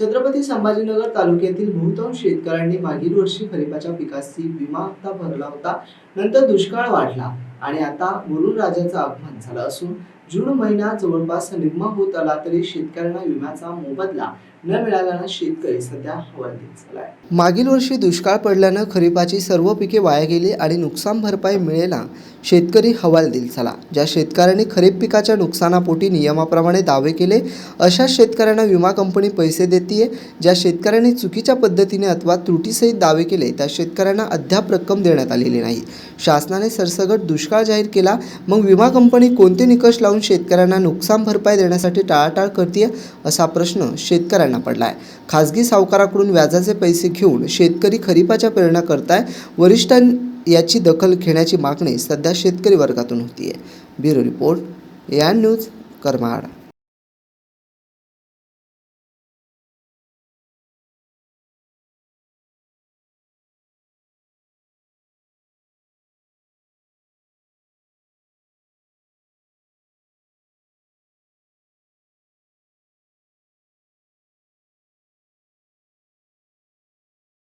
छत्रपती संभाजीनगर तालुक्यातील बहुतांश शेतकऱ्यांनी मागील वर्षी खरीपाच्या पिकाची विमा हप्ता भरला होता. नंतर दुष्काळ वाढला आणि आता वरुण राजाचा आगमन झालं असून जून महिना जवळपास निम्मा होत आला तरी शेतकऱ्यांना विम्याचा मोबदला न मिळाल्यानं शेतकरी सध्या हवालदिल झालाय. मागील वर्षी दुष्काळ पडल्यानं खरीपाची सर्व पिके वाया गेली आणि नुकसान भरपाई मिळेला शेतकरी हवालदिल झाला. ज्या शेतकऱ्यांनी खरीप पिकाच्या नुकसानापोटी नियमाप्रमाणे दावे केले अशा शेतकऱ्यांना विमा कंपनी पैसे देते ज्या शेतकऱ्यांनी चुकीच्या पद्धतीने अथवा त्रुटीसहित दावे केले त्या शेतकऱ्यांना अद्याप रक्कम देण्यात आलेली नाही. शासनाने सरसगट दुष्काळ जाहीर केला मग विमा कंपनी कोणते निकष लावून शेतकऱ्यांना नुकसान भरपाई देण्यासाठी टाळाटाळ करते असा प्रश्न शेतकऱ्यांना पडला आहे खाजगी सावकाराकडून व्याजाचे पैसे घेऊन शेतकरी खरीपाच्या पेरण्या करताय वरिष्ठां याची दखल घेण्याची मागणी सध्या शेतकरी वर्गातून होतीये. ब्युरो रिपोर्ट या न्यूज करमाड.